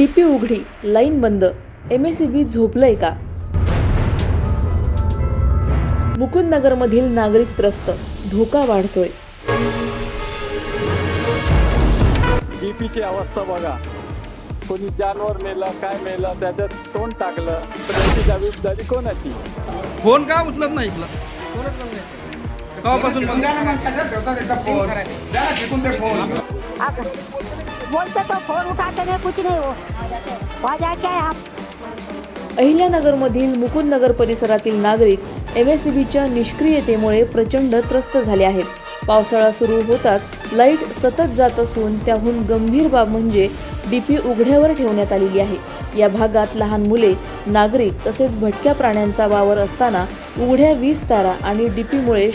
उघडी लाईन बंद M S बी झोपलंय का? मुकुंदनगरमधील नागरिक त्रस्त धोका वाढतोय. डीपीची अवस्था बघा. कोणी जानवर मेलं काय मेलं त्याच्यात तोंड टाकलं तर त्याची जबाबदारी कोणाची? फोन का उचलत नाही इथला? फोनच लावून द्यायचा. केव्हापासून बंद अब बोलते तो फोन उठाते नाही कुछ नाही हो वजह क्या है हम अहिल्यानगरमधील मुकुंदनगर परिसरातील नागरिक एम एस बीच्या निष्क्रियतेमुळे प्रचंड त्रस्त झाले आहेत. पावसाळा सुरू होताच लाइट सतत जात असून त्याहून गंभीर बाब म्हणजे डीपी उघड्यावर ठेवण्यात आलेली आहे. या भागात लहान मुले नागरिक तसेच भटक्या प्राण्यांचा वावर असताना उघड्या वीज तारा आणि डीपीमुळे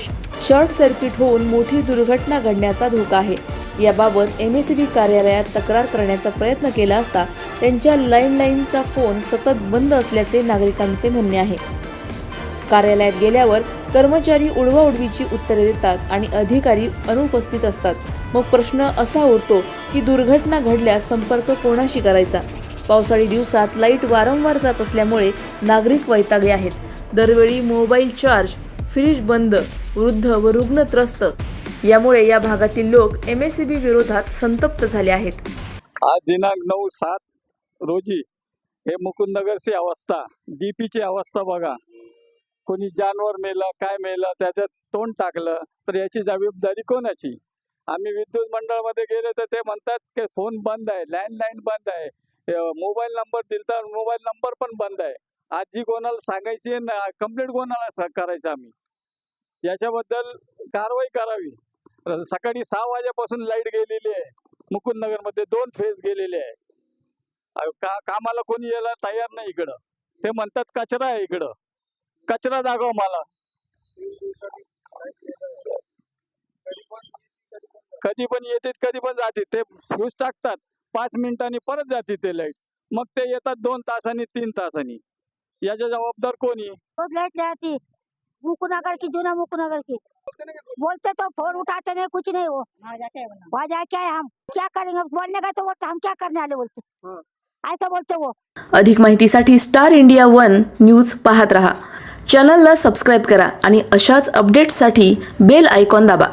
शॉर्ट सर्किट होऊन मोठी दुर्घटना घडण्याचा धोका आहे. याबाबत एम एस बी कार्यालयात तक्रार करण्याचा प्रयत्न केला असता त्यांच्या लँडलाईनचा फोन सतत बंद असल्याचे नागरिकांचे म्हणणे आहे. कार्यालयात गेल्यावर कर्मचारी उडवाउडवीची उत्तरे देतात आणि अधिकारी अनुपस्थित असतात. मग प्रश्न असा उरतो की दुर्घटना घडल्यास संपर्क कोणाशी करायचा? पावसाळी दिवसात लाइट वारंवार जात असल्यामुळे नागरिक वैतागले आहेत. दरवेळी मोबाईल चार्ज फ्रीज बंद वृद्ध व रुग्ण त्रस्त यामुळे या भागातील लोक एम एस बी विरोधात संतप्त झाले आहेत. आज दिनांक नऊ सात रोजी हे मुकुंदनगरची अवस्था डीपीची अवस्था बघा. कोणी जानवर मेलं काय मेलं त्याच्यात तोंड टाकलं तर याची जबाबदारी कोणाची? आम्ही विद्युत मंडळामध्ये गेले तर ते म्हणतात की फोन बंद आहे लँडलाईन बंद आहे. मोबाईल नंबर दिलता मोबाईल नंबर पण बंद आहे. आजी कोणाला सांगायची कंप्लेंट कोणाला करायचं आम्ही? याच्याबद्दल कारवाई करावी. सकाळी सहा वाजेपासून लाइट गेलेली आहे. मुकुंदनगरमध्ये दोन फेज गेलेले आहे. का कामाला कोणी यायला तयार नाही इकडं. ते म्हणतात कचरा आहे इकडं. कचरा दाखव मला. कधी पण येते कधी पण जाते ते फ्यूज टाकतात. पाच मिनिटांनी परत जाते ते लाइट. मग ते येतात दोन तासांनी तीन तासांनी. याच्या जबाबदार कोणी लाइट लेट मुकुनगर की जुना मुकुनगर की बोलते तो फोन उठाते नहीं कुछ नहीं हो वजह क्या है हम क्या करेंगे? बोलने का तो बोलते हम क्या करने वाले बोलते? ऐसा बोलते वो। अधिक माहितीसाठी स्टार इंडिया वन न्यूज पाहत रहा. चॅनलला सबस्क्राईब करा आणि अशाच अपडेट्ससाठी बेल आयकॉन दाबा.